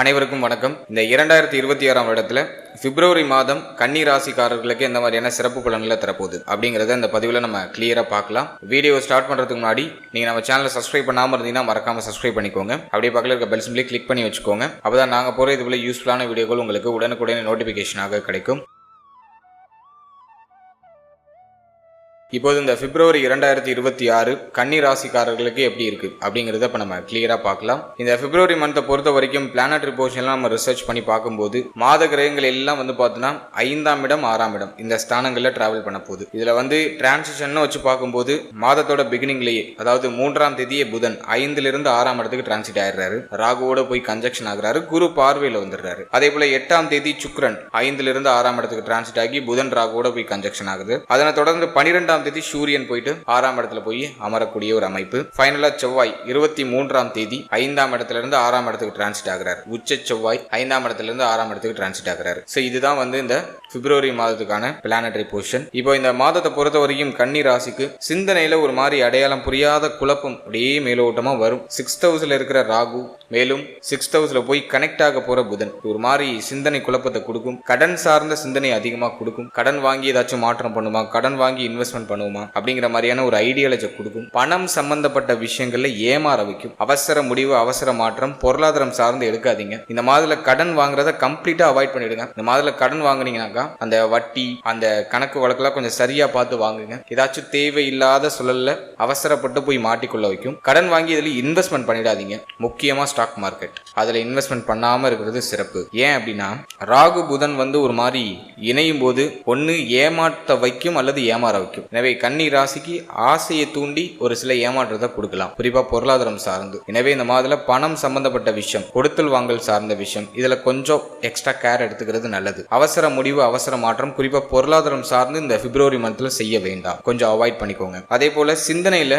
அனைவருக்கும் வணக்கம். இந்த இரண்டாயிரத்தி இருபத்தி ஆறாம் வருடத்துல பிப்ரவரி மாதம் கன்னி ராசிக்காரர்களுக்கு எந்த மாதிரியான சிறப்பு பலன்களை தரப்போகுது அப்படிங்கறத இந்த பதிவில் நம்ம கிளியரா பார்க்கலாம். வீடியோ ஸ்டார்ட் பண்றதுக்கு முன்னாடி நீங்க நம்ம சேனலை சப்ஸ்கிரைப் பண்ணாம இருந்தீங்கன்னா மறக்காம சப்ஸ்கிரைப் பண்ணிக்கோங்க. அப்படியே பக்கத்தில் இருக்க பெல் சிம்பிளி கிளிக் பண்ணி வச்சுக்கோங்க. அப்பதான் நாங்க போற இது போல யூஸ்ஃபுல்லான வீடியோக்கள் உங்களுக்கு உடனுக்குடனே நோட்டிபிகேஷனாக கிடைக்கும். இப்போது இந்த பிப்ரவரி இரண்டாயிரத்தி இருபத்தி ஆறு கன்னி ராசிக்காரர்களுக்கு எப்படி இருக்கு அப்படிங்கிறத இப்போ நம்ம கிளியரா பார்க்கலாம். இந்த பிப்ரவரி மந்த்தை பொறுத்த வரைக்கும் பிளானட்ரி போர்ஷன்லாம் நம்ம ரிசர்ச் பண்ணி பார்க்கும்போது மாத கிரகங்கள் எல்லாம் வந்து பார்த்தோன்னா ஐந்தாம் இடம் ஆறாம் இடம் இந்த ஸ்தானங்களில் டிராவல் பண்ண போகுது. இதில் வந்து டிரான்சிஷன் வச்சு பார்க்கும்போது மாதத்தோட பிகினிங்லேயே அதாவது மூன்றாம் தேதியே புதன் ஐந்திலிருந்து ஆறாம் இடத்துக்கு டிரான்சிட் ஆயிடுறாரு. ராகுவோட போய் கன்ஜெக்ஷன் ஆகுறாரு குரு பார்வையில் வந்துடுறாரு. அதே போல எட்டாம் தேதி சுக்ரன் ஐந்திலிருந்து ஆறாம் இடத்துக்கு டிரான்சிட் ஆகி புதன் ராகுவோட போய் கன்ஜெக்ஷன் ஆகுது. அதனை தொடர்ந்து பனிரெண்டாம் தேதி சூரியன் போயிட்டு ஆறாம் இடத்துல போய் அமரக்கூடிய ஒரு அமைப்பு. ஃபைனலா செவ்வாய் இருபத்தி மூன்றாம் தேதி ஐந்தாம் இடத்துல இருந்து ஆறாம் இடத்துக்கு டிரான்சிட் ஆகிறார். உச்ச செவ்வாய் ஐந்தாம் இடத்துல இருந்து ஆறாம் இடத்துக்கு டிரான்சிட் ஆகிறார். ஸோ இதுதான் வந்து இந்த பிப்ரவரி மாதத்துக்கான பிளானட்டரி பொசிஷன் இப்போ இந்த மாதத்தை பொறுத்த வரைக்கும் கன்னி ராசிக்கு சிந்தனையில ஒரு மாதிரி அடையாளம் புரியாத குழப்பம் அப்படியே மேலோட்டமா வரும். சிக்ஸ்த் ஹவுஸ்ல இருக்கிற ராகு மேலும் சிக்ஸ்த் ஹவுஸ்ல போய் கனெக்ட் ஆக போற புதன். ஒரு மாதிரி சிந்தனை குழப்பத்தை கொடுக்கும். கடன் சார்ந்த சிந்தனை அதிகமா கொடுக்கும். கடன் வாங்கி ஏதாச்சும் மாற்றம் பண்ணுமா? கடன் வாங்கி இன்வெஸ்ட்மெண்ட் பண்ணுவோமா? அப்படிங்கிற மாதிரியான ஒரு ஐடியாலஜி கொடுக்கும். பணம் சம்பந்தப்பட்ட விஷயங்கள்ல ஏமாற வைக்கும். அவசர முடிவு அவசர மாற்றம் பொருளாதாரம் சார்ந்து எடுக்காதீங்க. இந்த மாதிரில கடன் வாங்குறத கம்ப்ளீட்டா அவாய்ட் பண்ணிடுங்க. இந்த மாதிரில கடன் வாங்குனீங்கன்னாக்கா அந்த வட்டி அந்த கணக்கு வழக்கெல்லாம் கொஞ்சம் சரியா பார்த்து வாங்குங்க. ஏதாச்சும் தேவையில்லாத சூழல்ல அவசரப்பட்டு போய் மாட்டிக்கொள்ள வைக்கும். கடன் வாங்கி இதுல இன்வெஸ்ட்மெண்ட் பண்ணிடாதீங்க. முக்கியமா ஸ்டாக் மார்க்கெட் அதுல இன்வெஸ்ட்மெண்ட் பண்ணாம இருக்கிறது சிறப்பு. ஏன் அப்படின்னா ராகு புதன் வந்து ஒரு மாதிரி இணையும் போது ஒன்னு ஏமாற்ற வைக்கும் அல்லது ஏமாற வைக்கும். எனவே கன்னி ராசிக்கு ஆசையை தூண்டி ஒரு சில ஏமாற்றத்தை கொடுக்கலாம். குறிப்பா பொருளாதாரம் சார்ந்து. எனவே இந்த மாதத்தில் பணம் சம்பந்தப்பட்ட விஷயம் கொடுத்தல் வாங்கல் சார்ந்த விஷயம் இதுல கொஞ்சம் எக்ஸ்ட்ரா கேர் எடுத்துக்கிறது நல்லது. அவசர முடிவு அவசர மாற்றம் குறிப்பா பொருளாதாரம் சார்ந்து இந்த பிப்ரவரி மந்த்ல செய்ய வேண்டாம். கொஞ்சம் அவாய்ட் பண்ணிக்கோங்க. அதே போல சிந்தனையில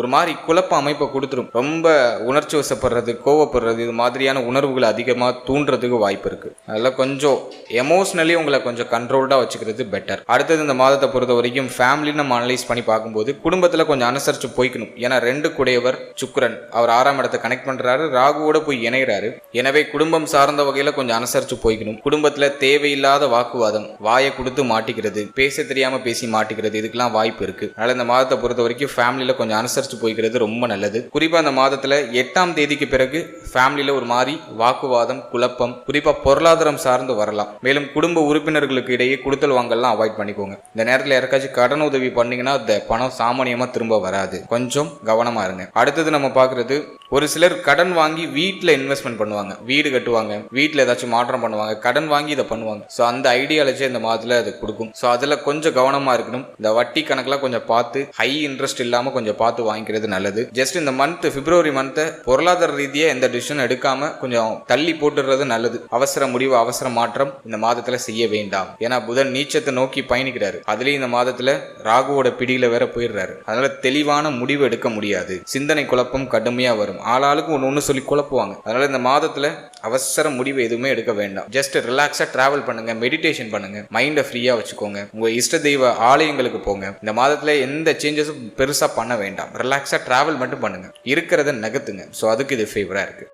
ஒரு மாதிரி குழப்ப அமைப்பை கொடுத்துரும். ரொம்ப உணர்ச்சி வசப்படுறது கோவப்படுறது இது மாதிரியான உணர்வுகளை அதிகமாக தூண்டுறதுக்கு வாய்ப்பு இருக்குது அதெல்லாம் கொஞ்சம் எமோஷ்னலி உங்களை கொஞ்சம் கண்ட்ரோல்டாக வச்சுக்கிறது பெட்டர் அடுத்தது இந்த மாதத்தை பொறுத்த வரைக்கும் ஃபேமிலி நம்ம அனலைஸ் பண்ணி பார்க்கும்போது குடும்பத்தில் கொஞ்சம் அனுசரித்து போய்க்கணும். ஏன்னா ரெண்டு குடையவர் சுக்ரன் அவர் ஆறாம் இடத்தை கனெக்ட் பண்ணுறாரு ராகுவோட போய் இணைகிறாரு எனவே குடும்பம் சார்ந்த வகையில் கொஞ்சம் அனுசரித்து போய்க்கணும். குடும்பத்தில் தேவையில்லாத வாக்குவாதம் வாயை கொடுத்து மாட்டிக்கிறது பேச தெரியாமல் பேசி மாட்டிக்கிறது இதுக்கெல்லாம் வாய்ப்பு இருக்குது அதனால் இந்த மாதத்தை பொறுத்த வரைக்கும் ஃபேமிலியில் கொஞ்சம் அனுசரி அனுசரித்து போய்க்கிறது ரொம்ப நல்லது. குறிப்பாக அந்த மாதத்தில் எட்டாம் தேதிக்கு பிறகு ஃபேமிலியில் ஒரு மாதிரி வாக்குவாதம் குழப்பம் குறிப்பாக பொருளாதாரம் சார்ந்து வரலாம். மேலும் குடும்ப உறுப்பினர்களுக்கு இடையே கொடுத்தல் வாங்கலாம் அவாய்ட் பண்ணிக்கோங்க. இந்த நேரத்தில் யாருக்காச்சும் கடன் உதவி பண்ணீங்கன்னா அந்த பணம் சாமானியமாக திரும்ப வராது. கொஞ்சம் கவனமாக இருங்க. அடுத்தது நம்ம பார்க்குறது ஒரு சிலர் கடன் வாங்கி வீட்டில் இன்வெஸ்ட்மெண்ட் பண்ணுவாங்க. வீடு கட்டுவாங்க வீட்டில் ஏதாச்சும் மாற்றம் பண்ணுவாங்க கடன் வாங்கி இதை பண்ணுவாங்க. ஸோ அந்த ஐடியாலஜி இந்த மாதத்தில் அது கொடுக்கும். ஸோ அதில் கொஞ்சம் கவனமாக இருக்கணும். இந்த வட்டி கணக்கெலாம் கொஞ்சம் பார்த்து ஹை இன்ட்ரெஸ்ட் இல்லாமல் கொஞ்சம் பார்த்து வாங்கிக்கிறது நல்லது. ஜஸ்ட் இந்த மந்த் பிப்ரவரி மந்த்தை பொருளாதார ரீதியாக எந்த டிசிஷன் எடுக்காம கொஞ்சம் தள்ளி போட்டுறது நல்லது. அவசர முடிவு அவசர மாற்றம் இந்த மாதத்துல செய்ய வேண்டாம். ஏன்னா புதன் நீச்சத்தை நோக்கி பயணிக்கிறாரு. அதுலயும் இந்த மாதத்துல ராகுவோட பிடியில வேற போயிடுறாரு. அதனால தெளிவான முடிவு எடுக்க முடியாது. சிந்தனை குழப்பம் கடுமையா வரும். ஆளாளுக்கு ஒன்று ஒன்று சொல்லி குழப்புவாங்க. அதனால இந்த மாதத்துல அவசர முடிவு எதுவுமே எடுக்க வேண்டாம். ஜஸ்ட் ரிலாக்ஸா டிராவல் பண்ணுங்க மெடிடேஷன் பண்ணுங்க. மைண்டை ஃப்ரீயா வச்சுக்கோங்க. உங்க இஷ்ட தெய்வ ஆலயங்களுக்கு போங்க. இந்த மாதத்துல எந்த சேஞ்சஸும் பெருசா பண்ண வேண்டாம். ரிலாக்ஸாக ட்ராவல் மட்டும் பண்ணுங்க. இருக்கிறத நகர்த்துங்க. ஸோ அதுக்கு இது ஃபேவராக இருக்குது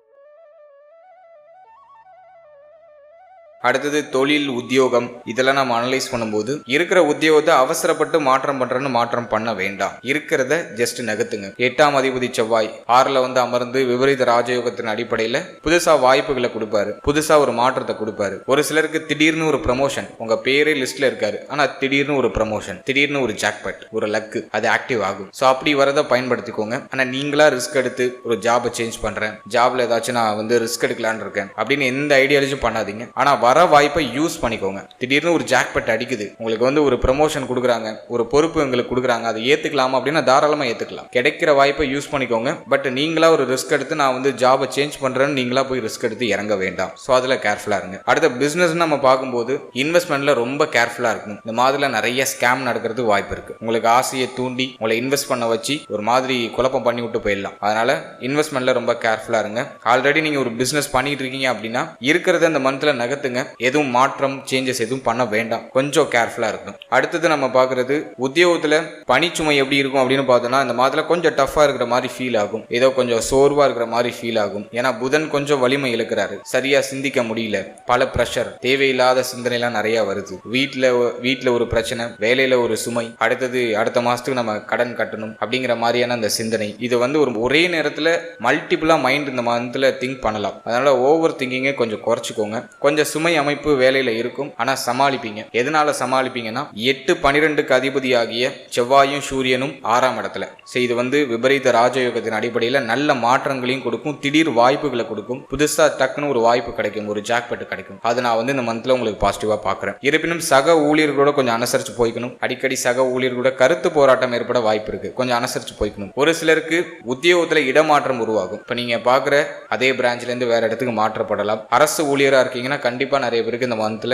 அடுத்தது தொழில் உத்தியோகம் இதெல்லாம் நம்ம அனலைஸ் பண்ணும்போது இருக்கிற உத்தியோகத்தை அவசரப்பட்டு மாற்றம் பண்றேன்னு மாற்றம் பண்ண வேண்டாம். இருக்கிறத ஜஸ்ட் நகர்த்துங்க. எட்டாம் அதிபதி செவ்வாய் ஆறுல வந்து அமர்ந்து விபரீத ராஜயோகத்தின் அடிப்படையில புதுசா வாய்ப்புகளை கொடுப்பாரு. புதுசா ஒரு மாற்றத்தை கொடுப்பாரு. ஒரு சிலருக்கு திடீர்னு ஒரு ப்ரமோஷன் உங்க பேரே லிஸ்ட்ல இருக்காரு. ஆனா திடீர்னு ஒரு ப்ரமோஷன் திடீர்னு ஒரு ஜாக்பட் ஒரு லக்கு அது ஆக்டிவ் ஆகும். ஸோ அப்படி வரதை பயன்படுத்திக்கோங்க. ஆனா நீங்களா ரிஸ்க் எடுத்து ஒரு ஜாபை சேஞ்ச் பண்றேன். ஜாப்ல ஏதாச்சும் நான் வந்து ரிஸ்க் எடுக்கலான்னு இருக்கேன். அப்படின்னு எந்த ஐடியாலஜும் பண்ணாதீங்க. ஆனா வர வாய்ப்பை யூஸ் பண்ணிக்கோங்க. திடீர்னு ஒரு ஜாக்பட் அடிக்குது. உங்களுக்கு வந்து ஒரு ப்ரமோஷன் கொடுக்குறாங்க. ஒரு பொறுப்பு எங்களுக்கு கொடுக்குறாங்க. அதை ஏற்றுக்கலாம் அப்படின்னா தாராளமாக ஏற்றுக்கலாம் கிடைக்கிற வாய்ப்பை யூஸ் பண்ணிக்கோங்க. பட் நீங்களா ஒரு ரிஸ்க் எடுத்து நான் வந்து ஜாபை சேஞ்ச் பண்ணுறேன்னு நீங்களா போய் ரிஸ்க் எடுத்து இறங்க வேண்டாம். ஸோ அதில் கேர்ஃபுல்லாக இருங்க. அடுத்த பிஸ்னஸ் நம்ம பார்க்கும்போது இன்வெஸ்ட்மெண்ட்ல ரொம்ப கேர்ஃபுல்லாக இருக்கும் இந்த மாதிரில நிறைய ஸ்கேம் நடக்கிறது வாய்ப்பு இருக்கு. உங்களுக்கு ஆசையை தூண்டி உங்களை இன்வெஸ்ட் பண்ண வச்சு ஒரு மாதிரி குழப்பம் பண்ணி விட்டு போயிடலாம். அதனால இன்வெஸ்ட்மெண்ட்ல ரொம்ப கேர்ஃபுல்லாக இருங்க. ஆல்ரெடி நீங்கள் ஒரு பிஸ்னஸ் பண்ணிட்டு இருக்கீங்க அப்படின்னா இருக்கிறத அந்த மந்தில் நகர்த்துங்க. இருங்க எதுவும் மாற்றம் சேஞ்சஸ் எதுவும் பண்ண வேண்டாம். கொஞ்சம் கேர்ஃபுல்லாக இருக்கும் அடுத்தது நம்ம பார்க்குறது உத்தியோகத்தில் பனிச்சுமை எப்படி இருக்கும் அப்படின்னு பார்த்தோம்னா இந்த மாதத்துல கொஞ்சம் டஃப்பாக இருக்கிற மாதிரி ஃபீல் ஆகும். ஏதோ கொஞ்சம் சோர்வா இருக்கிற மாதிரி ஃபீல் ஆகும். ஏன்னா புதன் கொஞ்சம் வலிமை இழுக்கிறாரு. சரியா சிந்திக்க முடியல. பல ப்ரெஷர் தேவையில்லாத சிந்தனைலாம் நிறைய வருது. வீட்டில் வீட்டில் ஒரு பிரச்சனை வேலையில ஒரு சுமை அடுத்தது அடுத்த மாசத்துக்கு நம்ம கடன் கட்டணும் அப்படிங்கிற மாதிரியான அந்த சிந்தனை. இது வந்து ஒரு ஒரே நேரத்தில் மல்டிபிளா மைண்ட் இந்த மந்தில் திங்க் பண்ணலாம். அதனால ஓவர் திங்கிங்கை கொஞ்சம் குறைச்சிக்கோங்க. கொஞ்சம் சுமை அமைப்பு வேலையில இருக்கும். ஆனா சமாளிப்பீங்க. எதனால சமாளிப்பீங்கன்னா எட்டு பனிரெண்டுக்கு அதிபதியாகிய செவ்வாயும் சூரியனும் ஆறாம் இடத்துல. செய்து இது வந்து விபரீத ராஜயோகத்தின் அடிப்படையில் நல்ல மாற்றங்களையும் கொடுக்கும். திடீர் வாய்ப்புகளை கொடுக்கும். புதுசா டக்குன்னு ஒரு வாய்ப்பு கிடைக்கும். ஒரு ஜாக்பெட் கிடைக்கும். அது நான் வந்து இந்த மந்த்ல உங்களுக்கு பாசிட்டிவா பார்க்குறேன் இருப்பினும் சக ஊழியர்களோட கொஞ்சம் அனுசரிச்சு போய்க்கணும். அடிக்கடி சக ஊழியர்களோட கருத்து போராட்டம் ஏற்பட வாய்ப்பு இருக்கு. கொஞ்சம் அனுசரிச்சு போய்க்கணும். ஒரு சிலருக்கு உத்தியோகத்துல இடமாற்றம் உருவாகும். இப்போ நீங்க பார்க்குற அதே பிரான்ச்ல இருந்து வேற இடத்துக்கு மாற்றப்படலாம். அரசு ஊழியரா இருக்கீங்கன்னா கண்டிப்பா நிறைய பேருக்கு இந்த மந்த்ல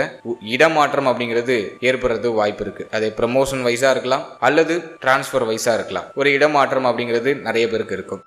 இடமாற்றம் அப்படிங்கிறது ஏற்படுறது வாய்ப்பு இருக்கு. அது ப்ரமோஷன் வைஸா இருக்கலாம் அல்லது டிரான்ஸ்ஃபர் வைஸா இருக்கலாம். ஒரு இடமாற்றம் அப்படிங்கிறது நிறைய பேருக்கு இருக்கும்.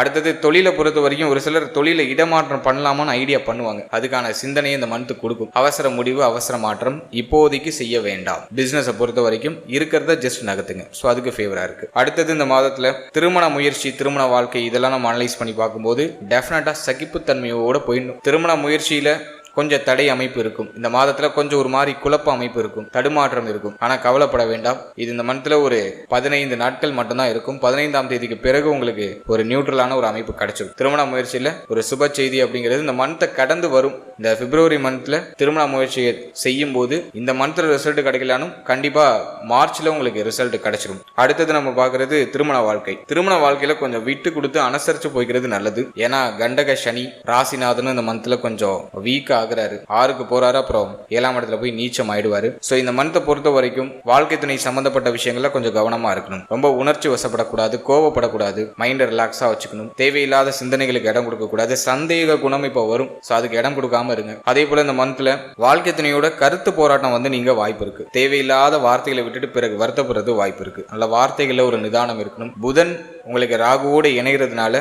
அடுத்தது தொழிலை பொறுத்த வரைக்கும் ஒரு சிலர் தொழிலை இடமாற்றம் பண்ணலாமான்னு ஐடியா பண்ணுவாங்க. அதுக்கான சிந்தனையை இந்த மந்த் கொடுக்கும். அவசர முடிவு அவசர மாற்றம் இப்போதைக்கு செய்ய வேண்டாம். பிசினஸை பொறுத்த வரைக்கும் இருக்கிறத ஜஸ்ட் நகர்த்துங்க. ஸோ அதுக்கு ஃபேவரா இருக்கு. அடுத்தது இந்த மாதத்துல திருமண முயற்சி திருமண வாழ்க்கை இதெல்லாம் நம்ம அனலைஸ் பண்ணி பார்க்கும்போது டெஃபினட்டா சகிப்புத்தன்மையோட போயிடணும். திருமண முயற்சியில கொஞ்சம் தடை அமைப்பு இருக்கும். இந்த மாதத்துல கொஞ்சம் ஒரு மாதிரி குழப்ப அமைப்பு இருக்கும். தடுமாற்றம் இருக்கும். ஆனா கவலைப்பட வேண்டாம். இது இந்த மந்த்ல ஒரு பதினைந்து நாட்கள் மட்டும்தான் இருக்கும். பதினைந்தாம் தேதிக்கு பிறகு உங்களுக்கு ஒரு நியூட்ரலான ஒரு அமைப்பு கிடைச்சிடும் திருமண முயற்சியில ஒரு சுப செய்தி அப்படிங்கிறது இந்த மந்த்தை கடந்து வரும். இந்த பிப்ரவரி மந்த்ல திருமண முயற்சியை செய்யும் போது இந்த மந்த்ல ரிசல்ட் கிடைக்கலானும் கண்டிப்பா மார்ச்ல உங்களுக்கு ரிசல்ட் கிடைச்சிடும் அடுத்தது நம்ம பாக்குறது திருமண வாழ்க்கை. திருமண வாழ்க்கையில கொஞ்சம் விட்டு கொடுத்து அனுசரிச்சு போய்க்கிறது நல்லது. ஏன்னா கண்டக சனி ராசிநாதனும் இந்த மந்த்ல கொஞ்சம் வீக்கா ஆகுறாரு. ஆறுக்கு போறாரு அப்புறம் ஏழாம் இடத்துல போய் நீச்சம் ஆயிடுவாரு. ஸோ இந்த மனத்தை பொறுத்த வரைக்கும் வாழ்க்கை துணை சம்பந்தப்பட்ட விஷயங்கள்ல கொஞ்சம் கவனமா இருக்கணும். ரொம்ப உணர்ச்சி வசப்படக்கூடாது கோவப்படக்கூடாது மைண்டை ரிலாக்ஸா வச்சுக்கணும். தேவையில்லாத சிந்தனைகளுக்கு இடம் கொடுக்க கூடாது சந்தேக குணம் இப்போ வரும். ஸோ அதுக்கு இடம் கொடுக்காம இருங்க. அதே போல இந்த மந்த்ல வாழ்க்கை துணையோட கருத்து போராட்டம் வந்து நீங்க வாய்ப்பு இருக்கு. தேவையில்லாத வார்த்தைகளை விட்டுட்டு பிறகு வருத்தப்படுறது வாய்ப்பு இருக்கு. நல்ல வார்த்தைகள்ல ஒரு நிதானம் இருக்கணும். புதன் உங்களுக்கு ராகுவோடு இணைகிறதுனால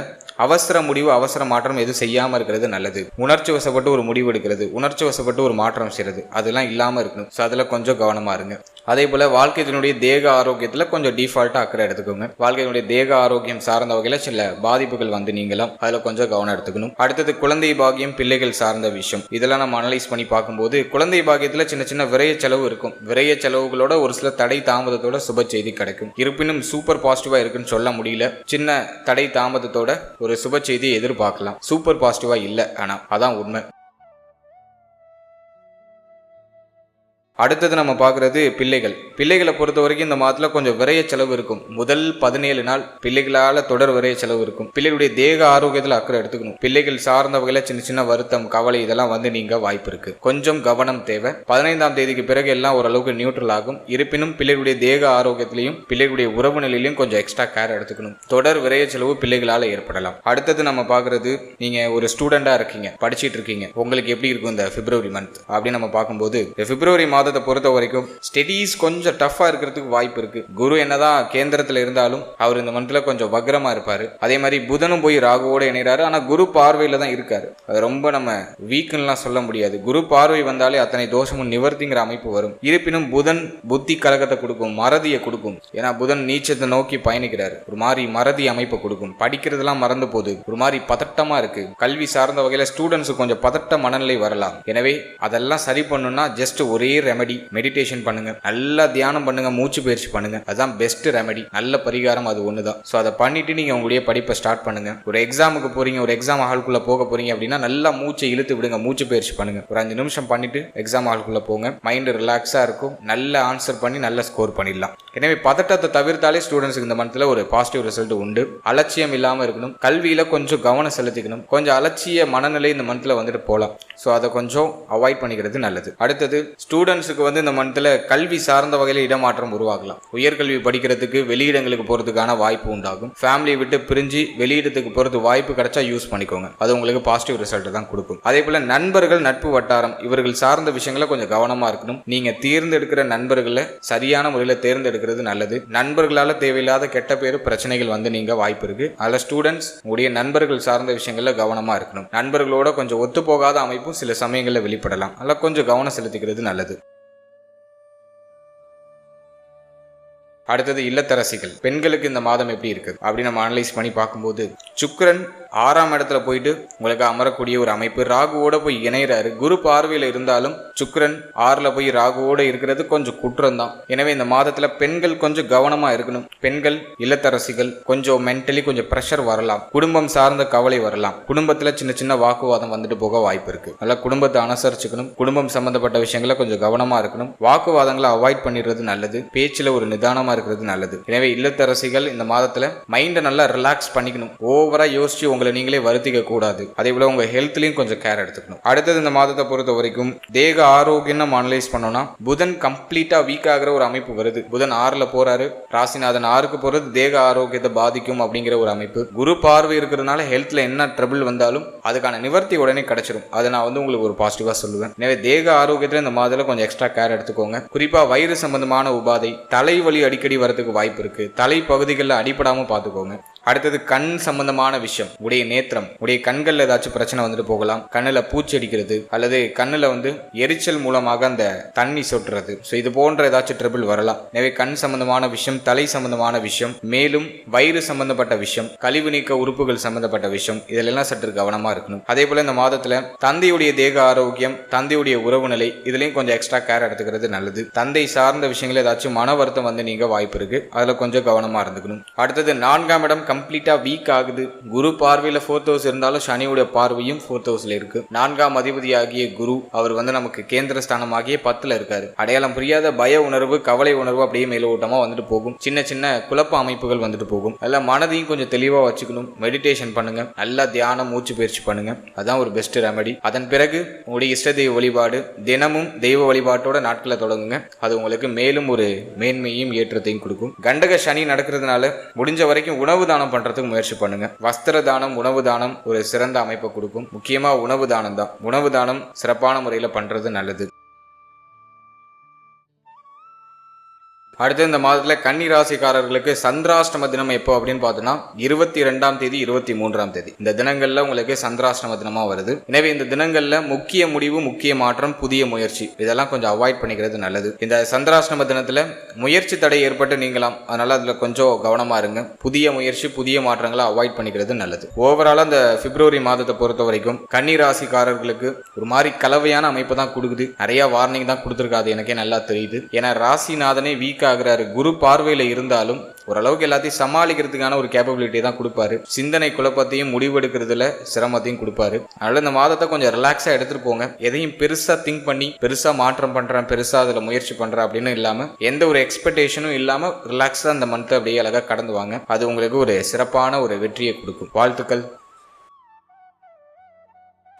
அவசர முடிவு அவசர மாற்றம் எதுவும் செய்யாமல் இருக்கிறது நல்லது. உணர்ச்சி வசப்பட்டு ஒரு முடிவு எடுக்கிறது உணர்ச்சி வசப்பட்டு ஒரு மாற்றம் செய்யறது அதெல்லாம் இல்லாமல் இருக்கணும். ஸோ அதில் கொஞ்சம் கவனமாக இருங்க. அதே போல வாழ்க்கையினுடைய தேக ஆரோக்கியத்தில் கொஞ்சம் டிஃபால்ட்டாக அக்கறை எடுத்துக்கோங்க. வாழ்க்கையினுடைய தேக ஆரோக்கியம் சார்ந்த வகையில் சில பாதிப்புகள் வந்து நீங்களாம் அதில் கொஞ்சம் கவனம் எடுத்துக்கணும். அடுத்தது குழந்தை பாக்கியம் பிள்ளைகள் சார்ந்த விஷயம். இதெல்லாம் நம்ம அனலைஸ் பண்ணி பார்க்கும்போது குழந்தை பாகியத்தில் சின்ன சின்ன விரைய செலவு இருக்கும். விரைய செலவுகளோட ஒரு சில தடை தாமதத்தோட சுப செய்தி கிடைக்கும். இருப்பினும் சூப்பர் பாசிட்டிவாக இருக்குன்னு சொல்ல முடியல. சின்ன தடை தாமதத்தோட ஒரு சுப செய்தியை எதிர்பார்க்கலாம். சூப்பர் பாசிட்டிவா இல்லை ஆனா அதான் உண்மை. அடுத்தது நம்ம பார்க்குறது பிள்ளைகள். பிள்ளைகளை பொறுத்த வரைக்கும் இந்த மாதத்தில் கொஞ்சம் விரைய செலவு இருக்கும். முதல் பதினேழு நாள் பிள்ளைகளால் தொடர் விரைய செலவு இருக்கும். பிள்ளைகளுடைய தேக ஆரோக்கியத்தில் அக்கறை எடுத்துக்கணும். பிள்ளைகள் சார்ந்த வகையில் சின்ன சின்ன வருத்தம் கவலை இதெல்லாம் வந்து நீங்க வாய்ப்பு இருக்கு. கொஞ்சம் கவனம் தேவை. பதினைந்தாம் தேதிக்கு பிறகு எல்லாம் ஓரளவுக்கு நியூட்ரல் ஆகும். இருப்பினும் பிள்ளைகளுடைய தேக ஆரோக்கியத்திலையும் பிள்ளைகளுடைய உறவு நிலையிலையும் கொஞ்சம் எக்ஸ்ட்ரா கேர் எடுத்துக்கணும். தொடர் விரைய செலவு பிள்ளைகளால் ஏற்படலாம். அடுத்தது நம்ம பார்க்குறது நீங்க ஒரு ஸ்டூடெண்டா இருக்கீங்க படிச்சிட்டு இருக்கீங்க. உங்களுக்கு எப்படி இருக்கும் இந்த பிப்ரவரி மந்த் அப்படின்னு நம்ம பார்க்கும்போது இந்த பிப்ரவரி மாதத்தை பொறுத்த வரைக்கும் ஸ்டடீஸ் கொஞ்சம் டஃப்பாக இருக்கிறதுக்கு வாய்ப்பு இருக்கு. குரு என்னதான் கேந்திரத்தில் இருந்தாலும் அவர் இந்த மந்த்ல கொஞ்சம் வக்ரமா இருப்பாரு. அதே மாதிரி புதனும் போய் ராகுவோட இணைகிறாரு ஆனா குரு பார்வையில தான் இருக்காரு. அது ரொம்ப நம்ம வீக்குன்னெலாம் சொல்ல முடியாது. குரு பார்வை வந்தாலே அத்தனை தோஷமும் நிவர்த்திங்கிற அமைப்பு வரும். இருப்பினும் புதன் புத்தி கலகத்தை கொடுக்கும் மறதியை கொடுக்கும். ஏன்னா புதன் நீச்சத்தை நோக்கி பயணிக்கிறாரு. ஒரு மாதிரி மறதி அமைப்பை கொடுக்கும். படிக்கிறதெல்லாம் மறந்து போகுது. ஒரு மாதிரி பதட்டமா இருக்கு. கல்வி சார்ந்த வகையில ஸ்டூடெண்ட்ஸுக்கு கொஞ்சம் பதட்ட மனநிலை வரலாம். எனவே அதெல்லாம் சரி பண்ணணும்னா ஜஸ்ட் ஒரே ரெமடி மெடிடேஷன் பண்ணுங்க. நல்லா தியானம் பண்ணுங்க மூச்சு பயிற்சி பண்ணுங்க. அதுதான் பெஸ்ட் ரெமெடி நல்ல பரிகாரம் அது ஒன்று தான் ஸோ அதை பண்ணிட்டு நீங்கள் உங்களுடைய படிப்பை ஸ்டார்ட் பண்ணுங்க. ஒரு எக்ஸாமுக்கு போறீங்க ஒரு எக்ஸாம் ஹால்குள்ள போக போறீங்க அப்படின்னா நல்லா மூச்சை இழுத்து விடுங்க மூச்சு பயிற்சி பண்ணுங்க. ஒரு அஞ்சு நிமிஷம் பண்ணிட்டு எக்ஸாம் ஹால்குள்ள போங்க. மைண்டு ரிலாக்ஸாக இருக்கும். நல்ல ஆன்சர் பண்ணி நல்ல ஸ்கோர் பண்ணிடலாம். எனவே பதட்டத்தை தவிர்த்தாலே ஸ்டூடெண்ட்ஸுக்கு இந்த மந்தத்தில் ஒரு பாசிட்டிவ் ரிசல்ட் உண்டு. அலட்சியம் இல்லாமல் இருக்கணும். கல்வியில் கொஞ்சம் கவனம் செலுத்திக்கணும். கொஞ்சம் அலட்சிய மனநிலை இந்த மந்தத்தில் வந்துட்டு போகலாம் ஸோ அதை கொஞ்சம் அவாய்ட் பண்ணிக்கிறது நல்லது. அடுத்தது ஸ்டூடெண்ட்ஸ் ஸ்டூடெண்ட்ஸுக்கு வந்து இந்த மந்த்தில் கல்வி சார்ந்த வகையில் இடமாற்றம் உருவாகலாம். உயர்கல்வி படிக்கிறதுக்கு வெளியிடங்களுக்கு போகிறதுக்கான வாய்ப்பு உண்டாகும். ஃபேமிலியை விட்டு பிரிஞ்சு வெளியிடத்துக்கு போகிறது வாய்ப்பு கிடைச்சா யூஸ் பண்ணிக்கோங்க. அது உங்களுக்கு பாசிட்டிவ் ரிசல்ட் தான் கொடுக்கும். அதே போல் நண்பர்கள் நட்பு வட்டாரம் இவர்கள் சார்ந்த விஷயங்களை கொஞ்சம் கவனமாக இருக்கணும். நீங்கள் தேர்ந்தெடுக்கிற நண்பர்களை சரியான முறையில் தேர்ந்தெடுக்கிறது நல்லது. நண்பர்களால் தேவையில்லாத கெட்ட பேர் பிரச்சனைகள் வந்து நீங்கள் வாய்ப்பு இருக்கு. அதில் ஸ்டூடெண்ட்ஸ் உடைய நண்பர்கள் சார்ந்த விஷயங்களில் கவனமாக இருக்கணும். நண்பர்களோட கொஞ்சம் ஒத்து போகாத அமைப்பும் சில சமயங்களில் வெளிப்படலாம். அதில் கொஞ்சம் கவனம் செலுத்திக்கிறது நல்லது. அடுத்தது இல்லத்தரசிகள். பெண்களுக்கு இந்த மாதம் எப்படி இருக்குது? அப்படி நம்ம அனலைஸ் பண்ணி பார்க்கும்போது சுக்கரன் ஆறாம் இடத்துல போயிட்டு உங்களுக்கு அமரக்கூடிய ஒரு அமைப்பு. ராகுவோட போய் இணைகிறாரு குரு பார்வையில் இருந்தாலும் சுக்ரன் ஆறில் போய் ராகுவோட இருக்கிறது கொஞ்சம் குற்றம் தான் எனவே இந்த மாதத்தில் பெண்கள் கொஞ்சம் கவனமாக இருக்கணும். பெண்கள் இல்லத்தரசிகள் கொஞ்சம் மென்டலி கொஞ்சம் ப்ரெஷர் வரலாம். குடும்பம் சார்ந்த கவலை வரலாம். குடும்பத்தில் சின்ன சின்ன வாக்குவாதம் வந்துட்டு போக வாய்ப்பு இருக்கு. நல்லா குடும்பத்தை அனுசரிச்சுக்கணும். குடும்பம் சம்பந்தப்பட்ட விஷயங்களை கொஞ்சம் கவனமாக இருக்கணும். வாக்குவாதங்களை அவாய்ட் பண்ணிடுறது நல்லது. பேச்சில் ஒரு நிதானமாக இருக்கிறது நல்லது. எனவே இல்லத்தரசிகள் இந்த மாதத்தில் மைண்டை நல்லா ரிலாக்ஸ் பண்ணிக்கணும். ஓவரா யோசிச்சு உங்களை நீங்களே வருத்திக்க கூடாது. அதே போல உங்க ஹெல்த்லயும் கொஞ்சம் கேர் எடுத்துக்கணும். அடுத்தது இந்த மாதத்தை பொறுத்த வரைக்கும் தேக ஆரோக்கியம் நம்ம அனலைஸ் பண்ணோம்னா புதன் கம்ப்ளீட்டா வீக் ஆகிற ஒரு அமைப்பு வருது. புதன் ஆறுல போறாரு. ராசிநாதன் ஆறுக்கு போறது தேக ஆரோக்கியத்தை பாதிக்கும் அப்படிங்கிற ஒரு அமைப்பு. குரு பார்வை இருக்கிறதுனால ஹெல்த்ல என்ன ட்ரபிள் வந்தாலும் அதுக்கான நிவர்த்தி உடனே கிடைச்சிரும். அதை நான் வந்து உங்களுக்கு ஒரு பாசிட்டிவா சொல்லுவேன். எனவே தேக ஆரோக்கியத்துல இந்த மாதத்துல கொஞ்சம் எக்ஸ்ட்ரா கேர் எடுத்துக்கோங்க. குறிப்பா வயிறு சம்பந்தமான உபாதை தலைவலி அடிக்கடி வரதுக்கு வாய்ப்பு இருக்கு. தலை பகுதிகளில் அடிப்படாம பார்த்துக்கோங்க. அடுத்தது கண் சம்பந்தமான விஷயம். உடைய நேத்திரம். உடைய கண்கள்ல ஏதாச்சும் பிரச்சனை வந்துட்டு போகலாம். கண்ணுல பூச்சி அடிக்கிறது. அல்லது கண்ணுல வந்து எரிச்சல் மூலமாக அந்த தண்ணி சொட்டுறது. ஸோ இது போன்ற ஏதாச்சும் ட்ரிபிள் வரலாம். எனவே கண் சம்பந்தமான விஷயம் தலை சம்பந்தமான விஷயம் மேலும் வயிறு சம்பந்தப்பட்ட விஷயம் கழிவு நீக்க உறுப்புகள் சம்பந்தப்பட்ட விஷயம் இதிலெல்லாம் சற்று கவனமா இருக்கணும். அதே போல இந்த மாதத்துல தந்தையுடைய தேக ஆரோக்கியம் தந்தையுடைய உறவு நிலை இதுலயும் கொஞ்சம் எக்ஸ்ட்ரா கேர் எடுத்துக்கிறது நல்லது. தந்தை சார்ந்த விஷயங்கள் ஏதாச்சும் மன வருத்தம் வந்து நீங்க வாய்ப்பு இருக்கு. அதுல கொஞ்சம் கவனமா இருந்துக்கணும். அடுத்தது நான்காம் இடம் கம்ப்ளீட்டாக வீக் ஆகுது. குரு பார்வையில் ஃபோர்த் ஹவுஸ் இருந்தாலும் சனியுடைய பார்வையும் ஃபோர்த் ஹவுஸில் இருக்கு. நான்காம் அதிபதி ஆகிய குரு அவர் வந்து நமக்கு கேந்திர ஸ்தானமாகிய பத்தில் இருக்காரு. அடையாளம் புரியாத பய உணர்வு கவலை உணர்வு அப்படியே மேலோட்டமாக வந்துட்டு போகும். சின்ன சின்ன குழப்ப அமைப்புகள் வந்துட்டு போகும். அதில் மனதையும் கொஞ்சம் தெளிவாக வச்சுக்கணும். மெடிடேஷன் பண்ணுங்க. நல்லா தியானம் மூச்சு பயிற்சி பண்ணுங்க. அதான் ஒரு பெஸ்ட் ரெமடி அதன் பிறகு உங்களுடைய இஷ்ட தெய்வ வழிபாடு. தினமும் தெய்வ வழிபாட்டோட நாட்களை தொடங்குங்க. அது உங்களுக்கு மேலும் ஒரு மேன்மையும் ஏற்றத்தையும் கொடுக்கும். கண்டக சனி நடக்கிறதுனால முடிஞ்ச வரைக்கும் உணவு தானம் பண்றதுக்கு முயற்சி பண்ணுங்க. வஸ்திர தானம் உணவு தானம் ஒரு சிறந்த அமைப்பை கொடுக்கும். முக்கியமா உணவு தானம் தான் உணவு தானம் சிறப்பான முறையில் பண்றது நல்லது. அடுத்து இந்த மாதத்தில் கன்னி ராசிக்காரர்களுக்கு சந்திராஷ்டம தினம் எப்போ அப்படின்னு பார்த்தோன்னா இருபத்தி ரெண்டாம் தேதி இருபத்தி மூன்றாம் தேதி. இந்த தினங்களில் உங்களுக்கு சந்திராஷ்டம தினமாக வருது. எனவே இந்த தினங்களில் முக்கிய முடிவு முக்கிய மாற்றம் புதிய முயற்சி. இதெல்லாம் கொஞ்சம் அவாய்ட் பண்ணிக்கிறது நல்லது. இந்த சந்திராஷ்டம தினத்தில் முயற்சி தடை ஏற்பட்டு நீங்களாம் அதனால் அதில் கொஞ்சம் கவனமாக இருங்க. புதிய முயற்சி புதிய மாற்றங்களை அவாய்ட் பண்ணிக்கிறது நல்லது. ஓவராலாக இந்த பிப்ரவரி மாதத்தை பொறுத்த வரைக்கும் கன்னி ராசிக்காரர்களுக்கு ஒரு மாதிரி கலவையான அமைப்பு தான் கொடுக்குது. நிறைய வார்னிங் தான் கொடுத்துருக்காது. எனக்கே நல்லா தெரியுது. ஏன்னா ராசிநாதனே வீக்காக ஆகிறாரு. குரு பார்வையில் இருந்தாலும் ஓரளவுக்கு எல்லாத்தையும் சமாளிக்கிறதுக்கான ஒரு கேப்பபிலிட்டி தான் கொடுப்பாரு. சிந்தனை குழப்பத்தையும் முடிவெடுக்கிறதுல சிரமத்தையும் கொடுப்பாரு. அதனால இந்த மாதத்தை கொஞ்சம் ரிலாக்ஸாக எடுத்துட்டு போங்க. எதையும் பெருசா திங்க் பண்ணி பெருசா மாற்றம் பண்றேன் பெருசா அதில் முயற்சி பண்றேன் அப்படின்னு இல்லாம எந்த ஒரு எக்ஸ்பெக்டேஷனும் இல்லாம ரிலாக்ஸா அந்த மந்த்தை அப்படியே அழகாக கடந்து வாங்க. அது உங்களுக்கு ஒரு சிறப்பான ஒரு வெற்றியை கொடுக்கும். வாழ்த்துக்கள்.